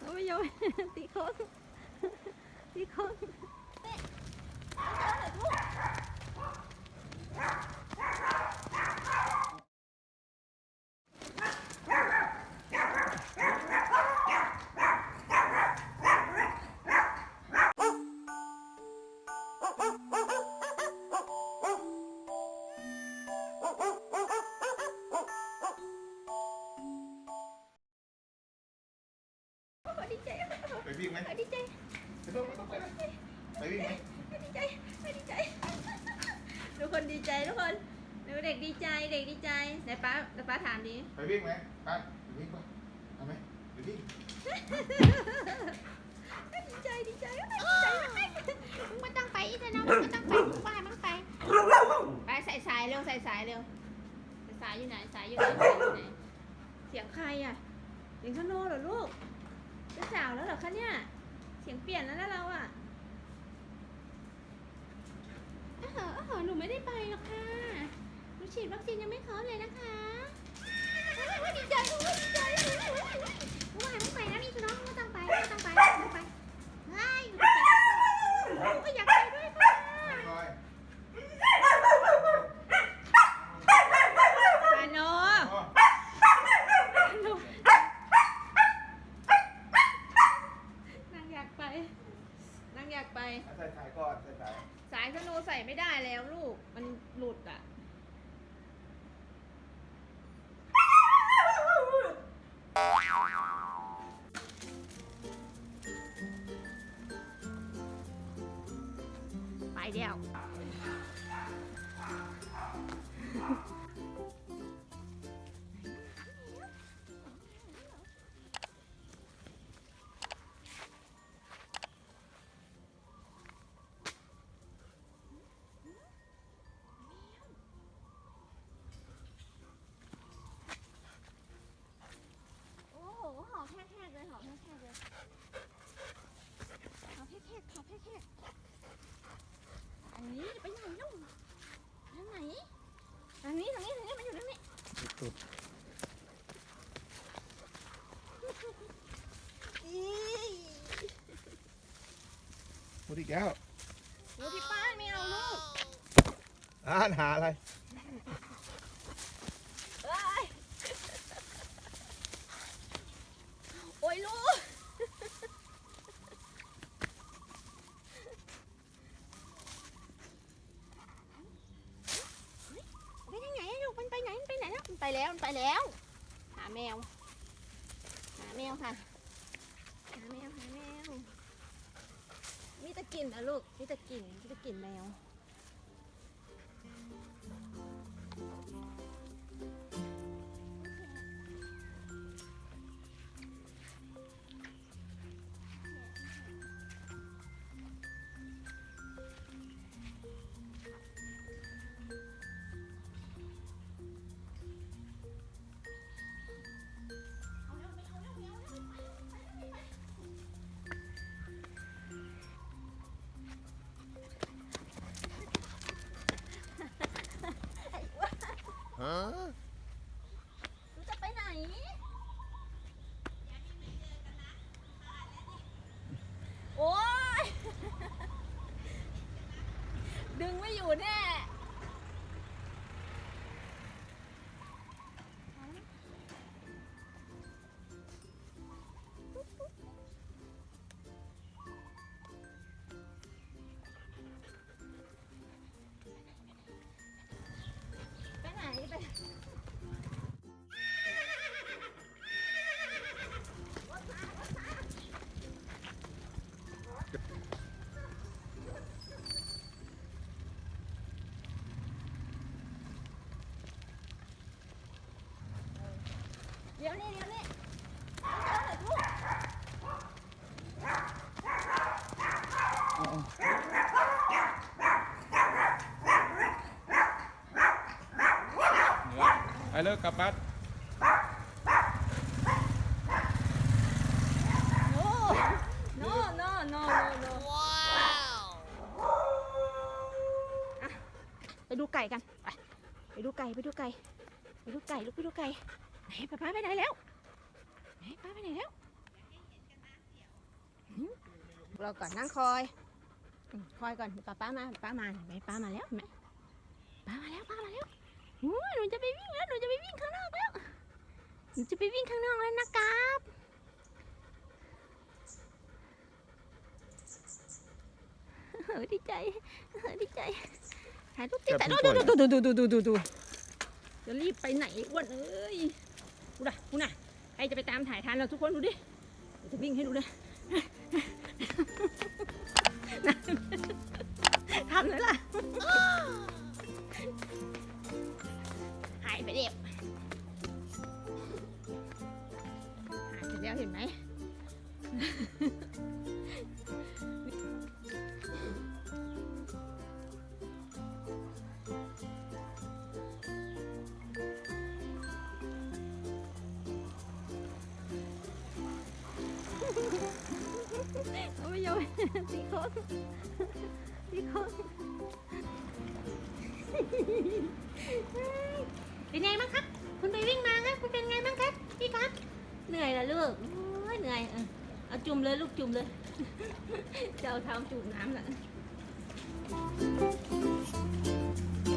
เอาไม่ยอ วิ่งไหมดีใจไม่ต้องไม่ต้องไปนะไปวิ่งไหมดีใจดีใจ ทุกคนดีใจทุกคนดูเด็กดีใจเด็กดีใจไหนป้าไหนป้าถามดิไปวิ่งไหมไปไปวิ่งปะทำไหมไปวิ่งดีใจดีใจดีใจมึงไม่ต้องไปอีกนะมึงไม่ต้องไปมึงบ้ามึงไปไปใส่สายเร็วใส่สายเร็วใส่สายอยู่ไหนสายอยู่ไหนสายอยู่ไหนเสียงใครอะเสียงชโนเหรอลูก เป็นสาวแล้วเหรอคะเนี่ย เสียงเปลี่ยนแล้วนะเราอะเออเออหนูไม่ได้ไปหรอกค่ะ หนูฉีดวัคซีนยังไม่ครบเลยนะคะโอ้ยดีใจดีใจโอ้ยมึงไปนะนี่คือน้องไม่ต้องไปไม่ต้องไปมาต้องไปเฮ้ยหนูก็อยากไปด้วยค่ะ ลอย พาโน อ๋อ หนูนางอยากไปนางอยา กไป ใส่สายก่อนใส่สายสายสโนใส่ไม่ได้แล้วลูก มันหลุดอะ ไปเดียว อีพูดอีกแล้วดูที่ป้านไม่เอาลูก อ่านหาอะไร เอ้ยโอ้ยลูกไปทางไหนอะลูกมันไปไหนมันไปไหน แล้วไปแล้วมันไปแล้ว หาแมว หาแมวค่ะ หาแมวหาแมว มีตะกลิ่นนะลูก มีตะกลิ่นมีตะกลิ่นแมว ฮะหนูจะไปไหน โอ๊ยดึงไม่อยู่แน่ เลิกกลับบ้านโนโนโนโนโนว้าวไปดูไก่กันไปไปดูไก่ไปดูไก่ไปดูไก่ลูกไปดูไก่ไหนป๊าป๊าไปไหนแล้วเฮ้ยป้าไปไหนแล้วหืมเราก่อนนั่งคอยอืมคอยก่อนป้าป้ามาป้ามาเห็นไหมป้ามาแล้วเห็นไหมป้ามาแล้วป้ามาแล้ว โอ้ยหนูจะไปวิ่งแล้ว หนูจะไปวิ่งข้างนอกแล้ว หนูจะไปวิ่งข้างนอกแล้วนะครับเออดีใจเออดีใจถ่ายรูปติดแต่ดูดูดูดูดูดูดูดูจะรีบไปไหนอ้วนเอ้ยดูนะดูนะใครจะไปตามถ่ายทันเราทุกคนดูดิเดี๋ยวจะวิ่งให้ดูเล โอ้ยโยตีโค้งตีโค้งเป็นไงบ้างครับ คุณไปวิ่งมาครับ คุณเป็นไงบ้างครับ พี่ครับ เหนื่อยละลูกเหนื่อยเอาจุ่มเลยลูกจุ่มเลยจะเอาเท้าจุ่มน้ำละ